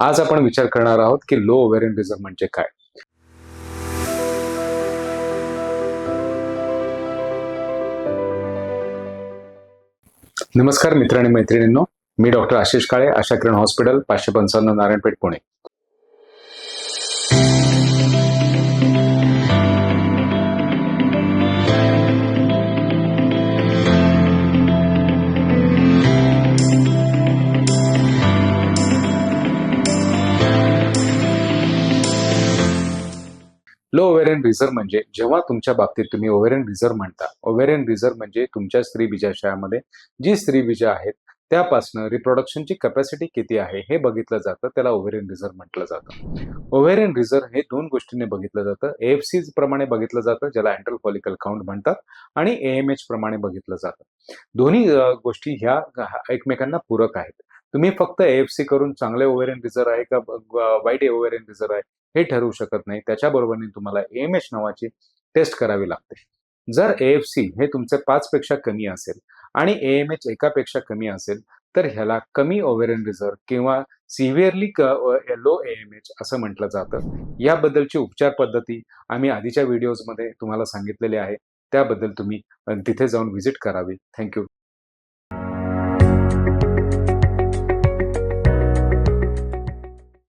आज आपण विचार करणार आहोत की लो ओव्हेरियन रिझर्व म्हणजे काय? नमस्कार मित्र आणि मैत्रिणींनो. मी डॉक्टर आशिष काळे आशा किरण हॉस्पिटल पाचशे पंचावन्न Narayanpeth Pune. Low ovarian reserve म्हणजे जेव्हा तुमच्या बाबतीत तुम्ही ओव्हेरियन रिझर्व म्हणता. ओव्हेरियन रिझर्व म्हणजे तुमच्या स्त्री बीजाशयामध्ये जी स्त्री बीजा आहेत त्यापासून रिप्रोडक्शनची कॅपॅसिटी किती आहे हे बघितलं जातं. त्याला ओव्हेरियन रिझर्व म्हटलं जातं. ओव्हेरियन रिझर्व हे दोन गोष्टींनी बघितलं जातं. एफ सी प्रमाणे बघितलं जातं ज्याला अँट्रल फॉलिकल काउंट म्हणतात आणि एएमएच प्रमाणे बघितलं जातं. दोन्ही गोष्टी ह्या एकमेकांना पूरक आहेत. तुम्ही फक्त एफ सी करून चांगले ओव्हेरियन रिझर्व आहे का वाईट ओव्हेरियन रिझर्व आहे हे ठरवू शकत नाही. त्याच्याबरोबरने तुम्हाला एम एच नावाची टेस्ट करावी लागते. जर एफ सी हे तुमचे पाच पेक्षा कमी असेल आणि एम एच एकापेक्षा कमी असेल तर ह्याला कमी ओव्हेरियन रिझर्व किंवा सिव्हिअरली लो एम एच असं म्हटलं जातं. याबद्दलची उपचार पद्धती आम्ही आधीच्या व्हिडिओजमध्ये तुम्हाला सांगितलेले आहे. त्याबद्दल तुम्ही तिथे जाऊन व्हिजिट करावी. थँक्यू